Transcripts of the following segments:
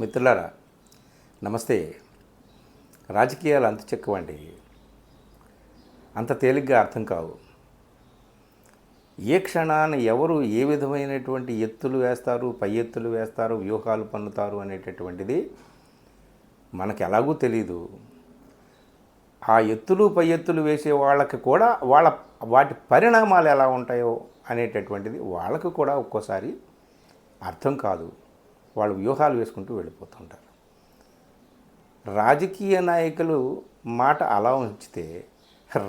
మిత్రులారా నమస్తే. రాజకీయాలు అంత చెక్కవండి. అంత తేలిగ్గా అర్థం కావు. ఏ క్షణాన ఎవరు ఏ విధమైనటువంటి ఎత్తులు వేస్తారు పై ఎత్తులు వేస్తారు వ్యూహాలు పన్నుతారు అనేటటువంటిది మనకు ఎలాగూ తెలీదు. ఆ ఎత్తులు పై ఎత్తులు వేసే వాళ్ళకి కూడా వాళ్ళ వాటి పరిణామాలు ఎలా ఉంటాయో అనేటటువంటిది వాళ్ళకు కూడా ఒక్కోసారి అర్థం కాదు. వాళ్ళు వ్యూహాలు వేసుకుంటూ వెళ్ళిపోతుంటారు రాజకీయ నాయకులు మాట అలా ఉంచితే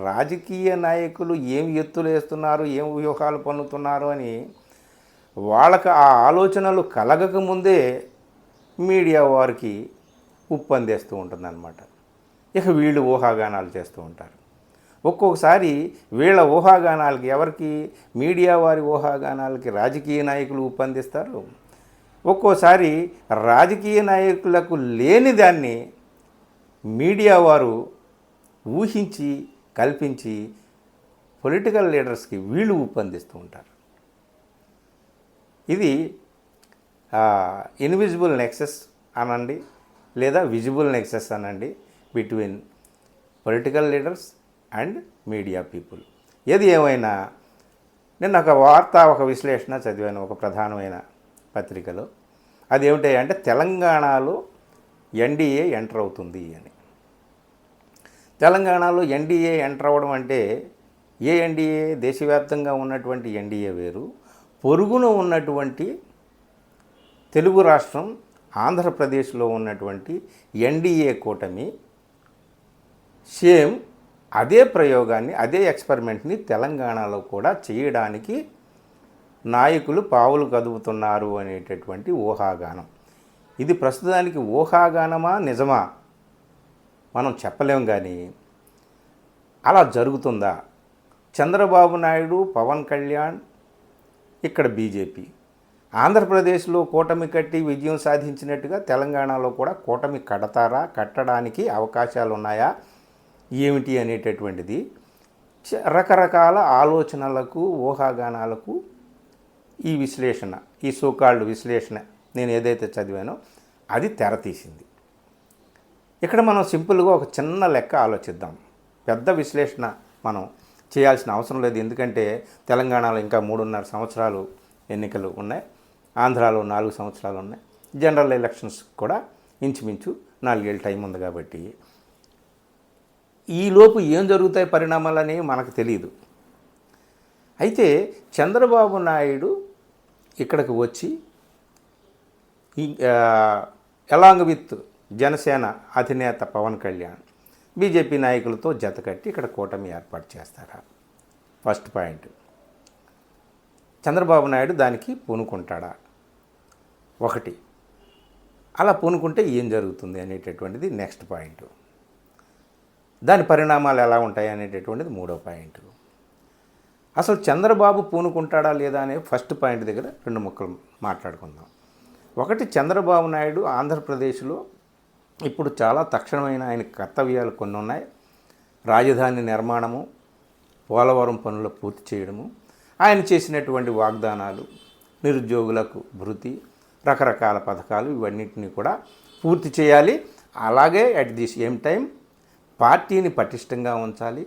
రాజకీయ నాయకులు ఏం ఎత్తులు వేస్తున్నారు ఏం వ్యూహాలు పన్నుతున్నారు అని వాళ్ళకి ఆ ఆలోచనలు కలగక ముందే మీడియా వారికి ఉప్పందేస్తూ ఉంటుందన్నమాట. ఇక వీళ్ళు ఊహాగానాలు చేస్తూ ఉంటారు. ఒక్కొక్కసారి వీళ్ళ ఊహాగానాలకి ఎవరికి మీడియా వారి ఊహాగానాలకి రాజకీయ నాయకులు ఉప్పందిస్తారు? ఒక్కోసారి రాజకీయ నాయకులకు లేని దాన్ని మీడియా వారు ఊహించి కల్పించి పొలిటికల్ లీడర్స్కి వీళ్ళు ఉప్పందిస్తూ ఉంటారు. ఇది ఇన్విజిబుల్ నెక్సెస్ అనండి లేదా విజిబుల్ నెక్సెస్ అనండి between political leaders and media people. ఏది ఏమైనా నేను ఒక వార్త ఒక విశ్లేషణ చదివాను ఒక ప్రధానమైన పత్రికలో. అది ఏమిటి తెలంగాణలో ఎన్డీఏ ఎంటర్ అవుతుంది అని. తెలంగాణలో ఎన్డీఏ ఎంటర్ అవ్వడం అంటే ఏ ఎన్డీఏ? దేశవ్యాప్తంగా ఉన్నటువంటి ఎన్డీఏ వేరు. పొరుగున ఉన్నటువంటి తెలుగు రాష్ట్రం ఆంధ్రప్రదేశ్లో ఉన్నటువంటి ఎన్డీఏ కూటమి సేమ్ అదే ప్రయోగాన్ని అదే ఎక్స్పెరిమెంట్ని తెలంగాణలో కూడా చేయడానికి నాయకులు పావులు కదుపుతున్నారు అనేటటువంటి ఊహాగానం. ఇది ప్రస్తుతానికి ఊహాగానమా నిజమా? మనం చెప్పలేం కానీ అలా జరుగుతుందా? చంద్రబాబు నాయుడు పవన్ కళ్యాణ్ ఇక్కడ బీజేపీ. ఆంధ్రప్రదేశ్లో కూటమి కట్టి విజయం సాధించినట్టుగా తెలంగాణలో కూడా కూటమి కడతారా కట్టడానికి అవకాశాలు ఉన్నాయా ఏమిటి అనేటటువంటిది చ- రకరకాల ఆలోచనలకు ఊహాగానాలకు ఈ విశ్లేషణ ఈ సోకాల్డ్ విశ్లేషణ నేను ఏదైతే చదివానో అది తెర తీసింది ఇక్కడ మనం సింపుల్గా ఒక చిన్న లెక్క ఆలోచిద్దాం. పెద్ద విశ్లేషణ మనం చేయాల్సిన అవసరం లేదు. ఎందుకంటే తెలంగాణలో ఇంకా మూడున్నర సంవత్సరాలు ఎన్నికలు ఉన్నాయి. ఆంధ్రాలో నాలుగు సంవత్సరాలు ఉన్నాయి. జనరల్ ఎలక్షన్స్ కూడా ఇంచుమించు నాలుగేళ్ళు టైం ఉంది కాబట్టి. ఈలోపు ఏం జరుగుతాయి పరిణామాలు అనేవి మనకు తెలియదు అయితే చంద్రబాబు నాయుడు ఇక్కడికి వచ్చి ఎలాంగ్ విత్ జనసేన అధినేత పవన్ కళ్యాణ్ బీజేపీ నాయకులతో జతకట్టి ఇక్కడ కూటమి ఏర్పాటు చేస్తారా? First point. చంద్రబాబు నాయుడు దానికి పూనుకుంటాడా? ఒకటి. అలా పూనుకుంటే ఏం జరుగుతుంది అనేటటువంటిది నెక్స్ట్ పాయింట్. దాని పరిణామాలు ఎలా ఉంటాయి అనేటటువంటిది మూడో పాయింట్. అసలు చంద్రబాబు పూనుకుంటాడా లేదా అనే ఫస్ట్ పాయింట్ దగ్గర రెండు ముక్కలు మాట్లాడుకుందాం. ఒకటి చంద్రబాబు నాయుడు ఆంధ్రప్రదేశ్లో ఇప్పుడు చాలా తక్షణమైన ఆయన కర్తవ్యాలు కొన్ని ఉన్నాయి. రాజధాని నిర్మాణము పోలవరం పనులు పూర్తి చేయడము ఆయన చేసినటువంటి వాగ్దానాలు నిరుద్యోగులకు భృతి రకరకాల పథకాలు ఇవన్నింటినీ కూడా పూర్తి చేయాలి. అలాగే అట్ ది సేమ్ టైం పార్టీని పటిష్టంగా ఉంచాలి.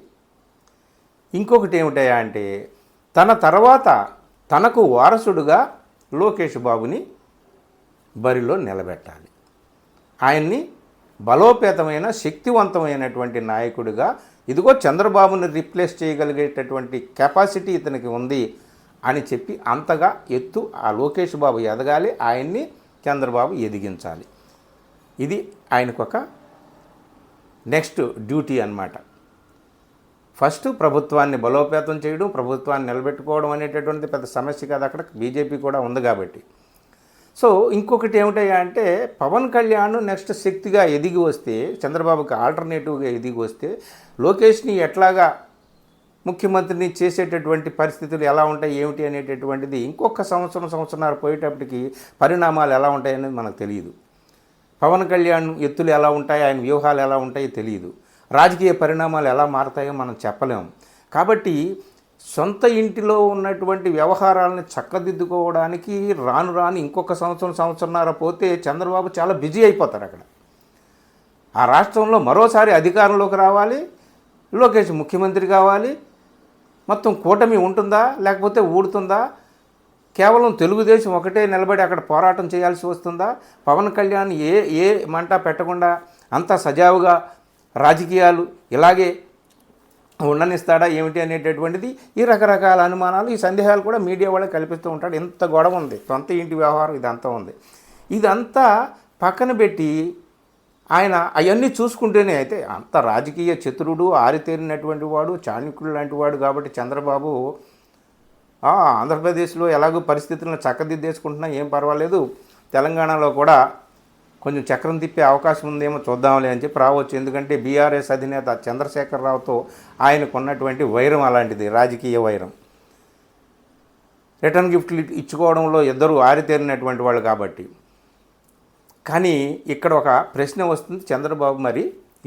ఇంకొకటి ఏమిటయా అంటే తన తర్వాత తనకు వారసుడుగా లోకేష్ బాబుని బరిలో నిలబెట్టాలి. ఆయన్ని బలోపేతమైన శక్తివంతమైనటువంటి నాయకుడిగా ఇదిగో చంద్రబాబుని రీప్లేస్ చేయగలిగేటటువంటి కెపాసిటీ ఇతనికి ఉంది అని చెప్పి అంతగా ఎత్తు ఆ లోకేష్ బాబు ఎదగాలి ఆయన్ని చంద్రబాబు ఎదిగించాలి. ఇది ఆయనకొక నెక్స్ట్ డ్యూటీ అన్నమాట. ఫస్ట్ ప్రభుత్వాన్ని బలోపేతం చేయడం ప్రభుత్వాన్ని నిలబెట్టుకోవడం అనేటటువంటిది పెద్ద సమస్య కాదు. అక్కడ బీజేపీ కూడా ఉంది కాబట్టి. సో ఇంకొకటి ఏమిటయ్యా అంటే పవన్ కళ్యాణ్ నెక్స్ట్ శక్తిగా ఎదిగి వస్తే చంద్రబాబుకి ఆల్టర్నేటివ్గా ఎదిగి వస్తే లోకేష్ని ఎట్లాగా ముఖ్యమంత్రిని చేసేటటువంటి పరిస్థితులు ఎలా ఉంటాయి ఏమిటి అనేటటువంటిది ఇంకొక సంవత్సరం సంవత్సరాలు పోయేటప్పటికి పరిణామాలు ఎలా ఉంటాయనేది మనకు తెలియదు. పవన్ కళ్యాణ్ ఎత్తులు ఎలా ఉంటాయి ఆయన వ్యూహాలు ఎలా ఉంటాయో తెలియదు. రాజకీయ పరిణామాలు ఎలా మారతాయో మనం చెప్పలేము కాబట్టి సొంత ఇంటిలో ఉన్నటువంటి వ్యవహారాలను చక్కదిద్దుకోవడానికి రాను రాను ఇంకొక సంవత్సరం సంవత్సరంన్నర పోతే చంద్రబాబు చాలా బిజీ అయిపోతారు అక్కడ. ఆ రాష్ట్రంలో మరోసారి అధికారంలోకి రావాలి లోకేష్ ముఖ్యమంత్రి కావాలి మొత్తం కూటమి ఉంటుందా లేకపోతే ఊడుతుందా? కేవలం తెలుగుదేశం ఒకటే నిలబడి అక్కడ పోరాటం చేయాల్సి వస్తుందా? పవన్ కళ్యాణ్ ఏ ఏ మంట పెట్టకుండా అంత సజావుగా రాజకీయాలు ఇలాగే ఉండనిస్తాడా ఏమిటి అనేటటువంటిది ఈ రకరకాల అనుమానాలు ఈ సందేహాలు కూడా మీడియా వాళ్ళకి కల్పిస్తూ ఉంటాడు. ఎంత గొడవ ఉంది. సొంత ఇంటి వ్యవహారం ఇదంతా ఉంది. ఇదంతా పక్కన పెట్టి ఆయన అవన్నీ చూసుకుంటేనే అయితే అంత రాజకీయ చతురుడు ఆరితేరినటువంటి వాడు చాణక్యుడు లాంటి వాడు కాబట్టి చంద్రబాబు ఆంధ్రప్రదేశ్లో ఎలాగో పరిస్థితులను చక్కదిద్దేసుకుంటున్నా ఏం పర్వాలేదు. తెలంగాణలో కూడా కొంచెం చక్రం తిప్పే అవకాశం ఉందేమో చూద్దాంలే అని చెప్పి రావచ్చు. ఎందుకంటే బీఆర్ఎస్ అధినేత చంద్రశేఖరరావుతో ఆయనకున్నటువంటి వైరం అలాంటిది రాజకీయ వైరం. రిటర్న్ గిఫ్ట్లు ఇచ్చుకోవడంలో ఇద్దరు ఆరితేరినటువంటి వాళ్ళు కాబట్టి. కానీ ఇక్కడ ఒక ప్రశ్న వస్తుంది చంద్రబాబు మరి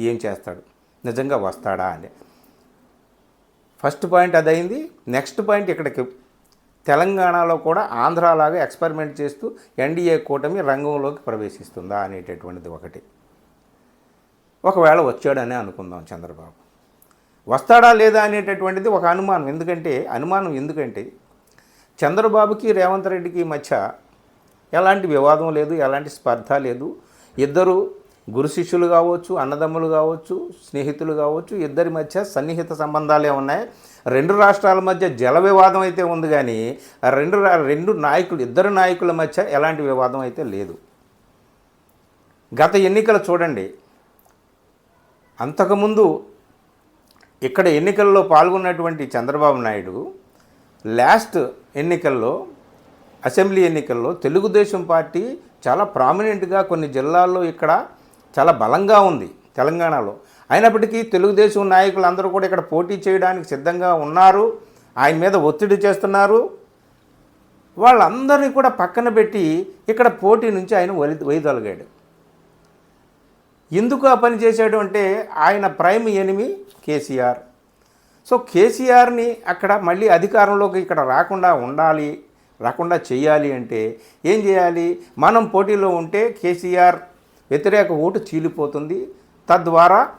ఏం చేస్తాడు? నిజంగా వస్తాడా అని. ఫస్ట్ పాయింట్ అదైంది నెక్స్ట్ పాయింట్ ఇక్కడికి తెలంగాణలో కూడా ఆంధ్రాలాగా ఎక్స్పెరిమెంట్ చేస్తూ ఎన్డీఏ కూటమి రంగంలోకి ప్రవేశిస్తుందా అనేటటువంటిది ఒకటి. ఒకవేళ వచ్చాడనే అనుకుందాం చంద్రబాబు. వస్తాడా లేదా అనేటటువంటిది ఒక అనుమానం. ఎందుకంటే అనుమానం ఎందుకంటే చంద్రబాబుకి రేవంత్ రెడ్డికి మధ్య ఎలాంటి వివాదం లేదు ఎలాంటి స్పర్ధ లేదు. ఇద్దరు గురు శిష్యులు కావచ్చు అన్నదమ్ములు కావచ్చు స్నేహితులు కావచ్చు ఇద్దరి మధ్య సన్నిహిత సంబంధాలే ఉన్నాయి. రెండు రాష్ట్రాల మధ్య జల వివాదం అయితే ఉంది కానీ రెండు రా- రెండు నాయకులు ఇద్దరు నాయకుల మధ్య ఎలాంటి వివాదం అయితే లేదు. గత ఎన్నికలు చూడండి. అంతకుముందు ఇక్కడ ఎన్నికల్లో పాల్గొన్నటువంటి చంద్రబాబు నాయుడు లాస్ట్ ఎన్నికల్లో అసెంబ్లీ ఎన్నికల్లో తెలుగుదేశం పార్టీ చాలా ప్రామినెంట్గా కొన్ని జిల్లాల్లో ఇక్కడ చాలా బలంగా ఉంది తెలంగాణలో. అయినప్పటికీ తెలుగుదేశం నాయకులు అందరూ కూడా ఇక్కడ పోటీ చేయడానికి సిద్ధంగా ఉన్నారు. ఆయన మీద ఒత్తిడి చేస్తున్నారు. వాళ్ళందరినీ కూడా పక్కన పెట్టి ఇక్కడ పోటీ నుంచి ఆయన వలి వైదొలగాడు ఎందుకు ఆ పని చేశాడు అంటే ఆయన ప్రైమ్ ఎనిమి కేసీఆర్. సో కేసీఆర్ని అక్కడ మళ్ళీ అధికారంలోకి ఇక్కడ రాకుండా ఉండాలి రాకుండా చేయాలి అంటే ఏం చేయాలి? మనం పోటీలో ఉంటే కేసీఆర్ వ్యతిరేక ఓటు చీలిపోతుంది. తద్వారా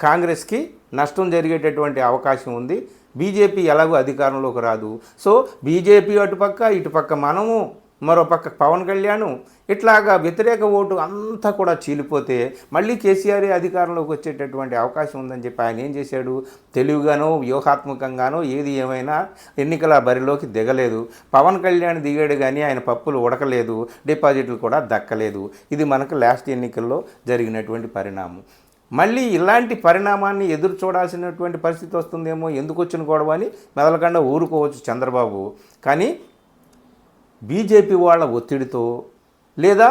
కాంగ్రెస్కి నష్టం జరిగేటటువంటి అవకాశం ఉంది. బీజేపీ ఎలాగో అధికారంలోకి రాదు. సో బీజేపీ అటుపక్క ఇటుపక్క మనము మరోపక్క పవన్ కళ్యాణ్ ఇట్లాగా వ్యతిరేక ఓటు అంతా కూడా చీలిపోతే మళ్ళీ కేసీఆర్ అధికారంలోకి వచ్చేటటువంటి అవకాశం ఉందని చెప్పి ఆయన ఏం చేశాడు? తెలివిగానో వ్యూహాత్మకంగానో ఏది ఏమైనా ఎన్నికల బరిలోకి దిగలేదు. పవన్ కళ్యాణ్ దిగాడు కానీ ఆయన పప్పులు ఉడకలేదు డిపాజిట్లు కూడా దక్కలేదు. ఇది మనకు లాస్ట్ ఎన్నికల్లో జరిగినటువంటి పరిణామం. మళ్ళీ ఇలాంటి పరిణామాన్ని ఎదురు చూడాల్సినటువంటి పరిస్థితి వస్తుందేమో ఎందుకు వచ్చిన గొడవ అని మెదలకుండా ఊరుకోవచ్చు చంద్రబాబు. కానీ బీజేపీ వాళ్ళ ఒత్తిడితో లేదా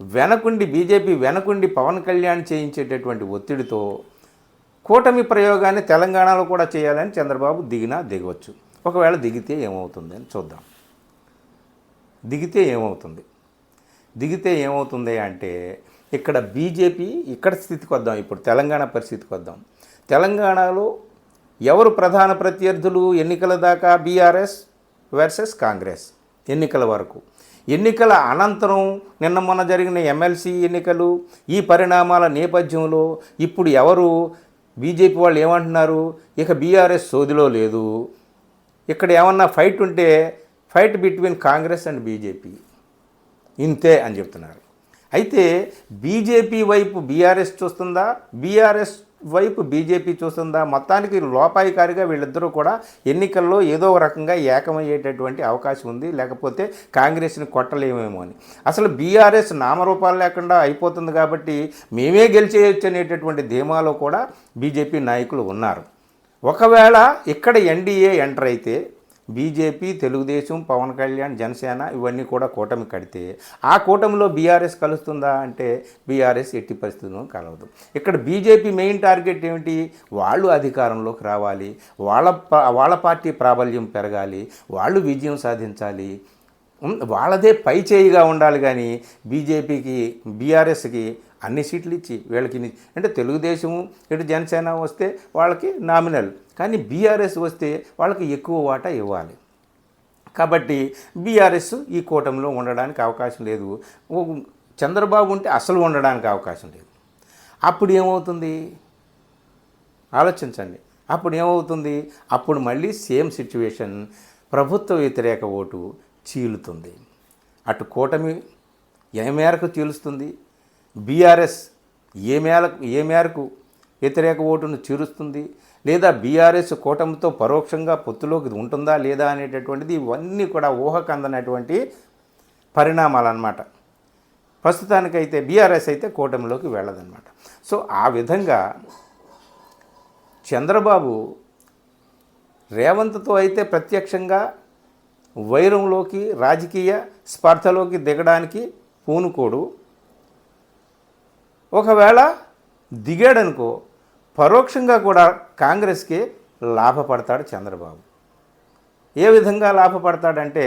వెనకుండి బీజేపీ వెనకుండి పవన్ కళ్యాణ్ చేయించేటటువంటి ఒత్తిడితో కూటమి ప్రయోగాన్ని తెలంగాణలో కూడా చేయాలని చంద్రబాబు దిగినా దిగవచ్చు. ఒకవేళ దిగితే ఏమవుతుంది అని చూద్దాం. దిగితే ఏమవుతుంది? దిగితే ఏమవుతుంది అంటే ఇక్కడ బీజేపీ ఇక్కడ స్థితికి వద్దాం. ఇప్పుడు తెలంగాణ పరిస్థితికి వద్దాం. తెలంగాణలో ఎవరు ప్రధాన ప్రత్యర్థులు? ఎన్నికల దాకా బీఆర్ఎస్ వర్సెస్ కాంగ్రెస్. ఎన్నికల వరకు. ఎన్నికల అనంతరం నిన్న మొన్న జరిగిన ఎమ్మెల్సీ ఎన్నికలు ఈ పరిణామాల నేపథ్యంలో ఇప్పుడు ఎవరు? బీజేపీ వాళ్ళు ఏమంటున్నారు? ఇక బీఆర్ఎస్ సోదిలో లేదు. ఇక్కడ ఏమన్నా ఫైట్ ఉంటే fight between Congress and BJP. ఇంతే అని చెప్తున్నారు. అయితే బీజేపీ వైపు బీఆర్ఎస్ చూస్తుందా? బీఆర్ఎస్ వైపు బీజేపీ చూస్తుందా? మొత్తానికి లోపాయికారిగా వీళ్ళిద్దరూ కూడా ఎన్నికల్లో ఏదో ఒక రకంగా ఏకమయ్యేటటువంటి అవకాశం ఉంది. లేకపోతే కాంగ్రెస్ని కొట్టలేమేమో అని. అసలు బీఆర్ఎస్ నామరూపాలు లేకుండా అయిపోతుంది కాబట్టి మేమే గెలిచేయచ్చు అనేటటువంటి ధీమాలో కూడా బీజేపీ నాయకులు ఉన్నారు. ఒకవేళ ఇక్కడ ఎన్డీఏ ఎంటర్ అయితే బీజేపీ తెలుగుదేశం పవన్ కళ్యాణ్ జనసేన ఇవన్నీ కూడా కూటమి కడితే ఆ కూటమిలో బీఆర్ఎస్ కలుస్తుందా అంటే బీఆర్ఎస్ ఎట్టి పరిస్థితులను కలవదు. ఇక్కడ బీజేపీ మెయిన్ టార్గెట్ ఏమిటి? వాళ్ళు అధికారంలోకి రావాలి. వాళ్ళ వాళ్ళ పార్టీ ప్రాబల్యం పెరగాలి. వాళ్ళు విజయం సాధించాలి. వాళ్ళదే పై చేయిగా ఉండాలి కానీ బీజేపీకి బీఆర్ఎస్కి అన్ని సీట్లు ఇచ్చి వీళ్ళకి అంటే తెలుగుదేశం ఇటు జనసేన వస్తే వాళ్ళకి నామినల్. కానీ బీఆర్ఎస్ వస్తే వాళ్ళకి ఎక్కువ వాటా ఇవ్వాలి. కాబట్టి బీఆర్ఎస్ ఈ కూటమిలో ఉండడానికి అవకాశం లేదు. చంద్రబాబు ఉంటే అసలు ఉండడానికి అవకాశం లేదు. అప్పుడు ఏమవుతుంది? ఆలోచించండి. అప్పుడు ఏమవుతుంది? అప్పుడు మళ్ళీ సేమ్ సిచ్యువేషన్ ప్రభుత్వ వ్యతిరేక ఓటు చీలుతుంది. అటు కూటమి ఏ మేరకు చీలుస్తుంది? బీఆర్ఎస్ ఏ మేరకు ఏ మేరకు వ్యతిరేక ఓటును చీరుస్తుంది లేదా బీఆర్ఎస్ కూటమితో పరోక్షంగా పొత్తులోకి ఉంటుందా లేదా అనేటటువంటిది ఇవన్నీ కూడా ఊహకు అందనటువంటి పరిణామాలు అన్నమాట ప్రస్తుతానికైతే బీఆర్ఎస్ అయితే కూటమిలోకి వెళ్ళదన్నమాట. సో ఆ విధంగా చంద్రబాబు రేవంత్తో అయితే ప్రత్యక్షంగా వైరంలోకి రాజకీయ స్పర్ధలోకి దిగడానికి పూనుకోడు. ఒకవేళ దిగాడనుకో పరోక్షంగా కూడా కాంగ్రెస్కి లాభపడతాడు చంద్రబాబు. ఏ విధంగా లాభపడతాడంటే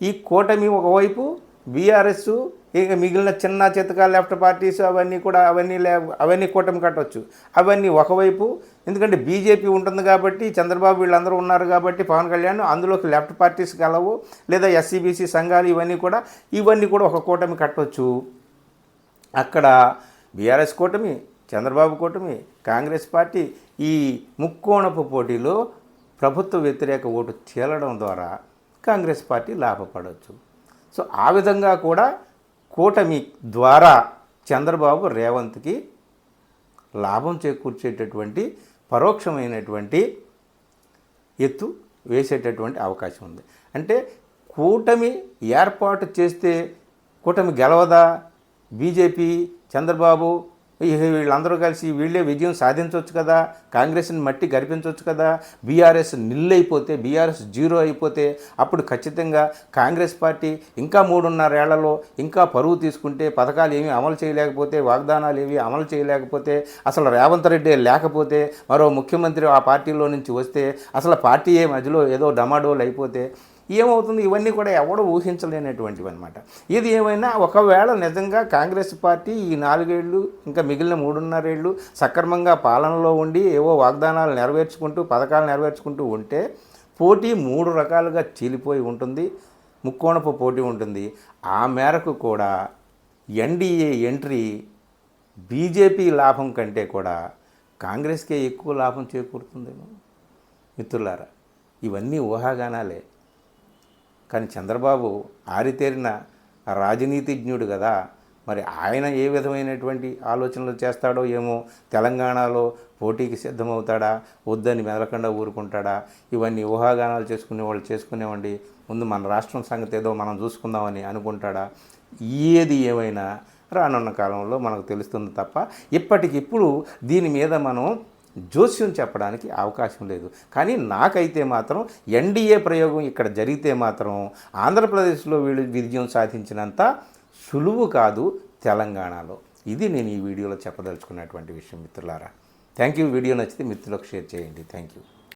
ఈ కూటమి ఒకవైపు బీఆర్ఎస్ ఇక మిగిలిన చిన్న చితక లెఫ్ట్ పార్టీస్ అవన్నీ కూడా అవన్నీ లే అవన్నీ కూటమి కట్టవచ్చు అవన్నీ ఒకవైపు ఎందుకంటే బీజేపీ ఉంటుంది కాబట్టి చంద్రబాబు వీళ్ళందరూ ఉన్నారు కాబట్టి పవన్ కళ్యాణ్ అందులోకి లెఫ్ట్ పార్టీస్ కలవు లేదా ఎస్సీబీసీ సంఘాలు ఇవన్నీ కూడా ఇవన్నీ కూడా ఒక కూటమి కట్టవచ్చు అక్కడ బీఆర్ఎస్ కూటమి చంద్రబాబు కూటమి కాంగ్రెస్ పార్టీ ఈ ముక్కోణపు పోటీలో ప్రభుత్వ వ్యతిరేక ఓటు చీలడం ద్వారా కాంగ్రెస్ పార్టీ లాభపడవచ్చు సో ఆ విధంగా కూడా కూటమి ద్వారా చంద్రబాబు రేవంత్కి లాభం చేకూర్చేటటువంటి పరోక్షమైనటువంటి ఎత్తు వేసేటటువంటి అవకాశం ఉంది. అంటే కూటమి ఏర్పాటు చేస్తే కూటమి గెలవదా? బీజేపీ చంద్రబాబు వీళ్ళందరూ కలిసి వీళ్ళే విజయం సాధించవచ్చు కదా? కాంగ్రెస్ని మట్టి గడిపించవచ్చు కదా? బీఆర్ఎస్ నిల్ అయిపోతే బీఆర్ఎస్ జీరో అయిపోతే అప్పుడు ఖచ్చితంగా కాంగ్రెస్ పార్టీ ఇంకా మూడున్నరేళ్ళలో ఇంకా పరువు తీసుకుంటే పథకాలు ఏమీ అమలు చేయలేకపోతే వాగ్దానాలు ఏవి అమలు చేయలేకపోతే అసలు రేవంత్ రెడ్డి లేకపోతే మరో ముఖ్యమంత్రి ఆ పార్టీలో నుంచి వస్తే అసలు పార్టీ మధ్యలో ఏదో డమాడోలు అయిపోతే ఏమవుతుంది? ఇవన్నీ కూడా ఎవడో ఊహించలేనటువంటివి అనమాట ఇది ఏమైనా ఒకవేళ నిజంగా కాంగ్రెస్ పార్టీ ఈ నాలుగేళ్ళు ఇంకా మిగిలిన మూడున్నరేళ్ళు సక్రమంగా పాలనలో ఉండి ఏవో వాగ్దానాలు నెరవేర్చుకుంటూ పథకాలు నెరవేర్చుకుంటూ ఉంటే పోటీ మూడు రకాలుగా చీలిపోయి ఉంటుంది. ముక్కోణపు పోటీ ఉంటుంది. ఆ మేరకు కూడా ఎన్డీఏ ఎంట్రీ బీజేపీ లాభం కంటే కూడా కాంగ్రెస్కే ఎక్కువ లాభం చేకూరుతుందేమో? మిత్రులారా ఇవన్నీ ఊహాగానాలే. కానీ చంద్రబాబు ఆరితేరిన రాజనీతిజ్ఞుడు కదా. మరి ఆయన ఏ విధమైనటువంటి ఆలోచనలు చేస్తాడో ఏమో? తెలంగాణలో పోటీకి సిద్ధమవుతాడా? వద్దని మెదలకుండా ఊరుకుంటాడా? ఇవన్నీ ఊహాగానాలు చేసుకునే వాళ్ళు చేసుకునేవండి ముందు మన రాష్ట్రం సంగతి ఏదో మనం చూసుకుందామని అనుకుంటాడా? ఏది ఏమైనా రానున్న కాలంలో మనకు తెలుస్తుంది తప్ప ఇప్పటికిప్పుడు దీని మీద మనం జోస్యం చెప్పడానికి అవకాశం లేదు. కానీ నాకైతే మాత్రం ఎన్డీఏ ప్రయోగం ఇక్కడ జరిగితే మాత్రం ఆంధ్రప్రదేశ్లో వీళ్ళు విజయం సాధించినంత సులువు కాదు తెలంగాణలో. ఇది నేను ఈ వీడియోలో చెప్పదలుచుకున్నటువంటి విషయం మిత్రులారా. థ్యాంక్ యూ వీడియో నచ్చితే మిత్రులకు షేర్ చేయండి. Thank you